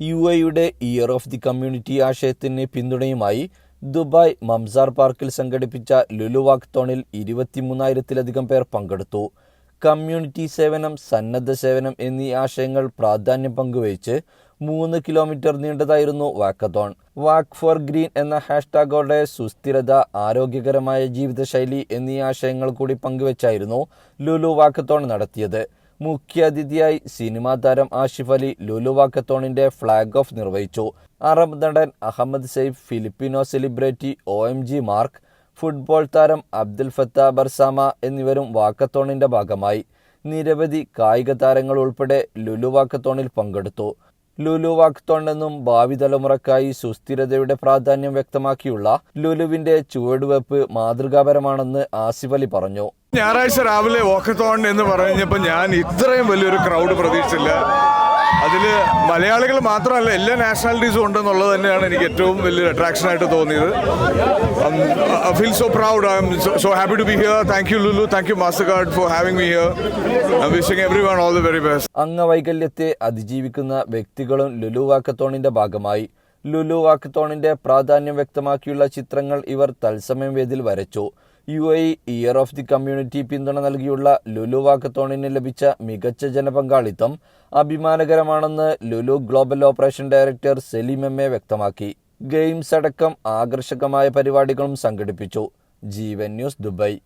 U എയുടെ year of the community ആശയത്തിന് പിന്തുണയുമായി ദുബായ് മംസാർ പാർക്കിൽ സംഘടിപ്പിച്ച ലുലു വാക്തോണിൽ ഇരുപത്തിമൂന്നായിരത്തിലധികം പേർ പങ്കെടുത്തു. കമ്മ്യൂണിറ്റി സേവനം സന്നദ്ധ സേവനം എന്നീ ആശയങ്ങൾ പ്രാധാന്യം പങ്കുവച്ച് മൂന്ന് കിലോമീറ്റർ നീണ്ടതായിരുന്നു വാക്കത്തോൺ. വാക്ക് ഫോർ ഗ്രീൻ എന്ന ഹാഷ്ടാഗോടെ സുസ്ഥിരത ആരോഗ്യകരമായ ജീവിതശൈലി എന്നീ ആശയങ്ങൾ കൂടി പങ്കുവച്ചായിരുന്നു ലുലു വാക്കത്തോൺ നടത്തിയത്. മുഖ്യാതിഥിയായി സിനിമാ താരം ആഷിഫ് അലി ലുലു വാക്കത്തോണിന്റെ ഫ്ളാഗ് ഓഫ് നിർവഹിച്ചു. അറബ് നടൻ Ahmed Saif Filipino celebrity O M G Mark football താരം അബ്ദുൽ ഫത്ത ബർസാമ എന്നിവരും വാക്കത്തോണിന്റെ ഭാഗമായി. നിരവധി കായിക താരങ്ങൾ ഉൾപ്പെടെ ലുലു വാക്കത്തോണിൽ പങ്കെടുത്തു. ലുലു വാക്തോൺ എന്നും ഭാവി തലമുറക്കായി സുസ്ഥിരതയുടെ പ്രാധാന്യം വ്യക്തമാക്കിയുള്ള ലുലുവിന്റെ ചുവടുവെപ്പ് മാതൃകാപരമാണെന്ന് ആസിഫ് അലി പറഞ്ഞു. ഞായറാഴ്ച രാവിലെ വാക്കത്തോൺ എന്ന് പറഞ്ഞപ്പോൾ ഞാൻ ഇത്രയും വലിയൊരു ക്രൗഡ് പ്രതീക്ഷിച്ചില്ല. അതിൽ മലയാളികൾ മാത്രമല്ല എല്ലാ നാഷണാലിറ്റീസും ഉണ്ടെന്നുള്ളത് തന്നെയാണ് എനിക്ക് ഏറ്റവും വലിയൊരു അട്രാക്ഷൻ ആയിട്ട് തോന്നിയത്. Feel so proud I am so happy to be here thank you Lulu thank you Mastercard for having me here I wishing everyone all the very best അംഗവൈകല്യത്തെ അതിജീവിക്കുന്ന വ്യക്തികളും ലുലു വാക്കത്തോണിന്റെ ഭാഗമായി. ലുലു വാക്കത്തോണിന്റെ പ്രാധാന്യം വ്യക്തമാക്കിയുള്ള ചിത്രങ്ങൾ ഇവർ തത്സമയം വേദിയിൽ വരച്ചു. U A year of the community പിന്തുണ നൽകിയുള്ള ലുലു വാക്കത്തോണിന് ലഭിച്ച മികച്ച ജനപങ്കാളിത്തം അഭിമാനകരമാണെന്ന് Lulu global operation director Salim M A വ്യക്തമാക്കി. ഗെയിംസ് അടക്കം ആകർഷകമായ പരിപാടികളും സംഘടിപ്പിച്ചു. Jeevan news Dubai.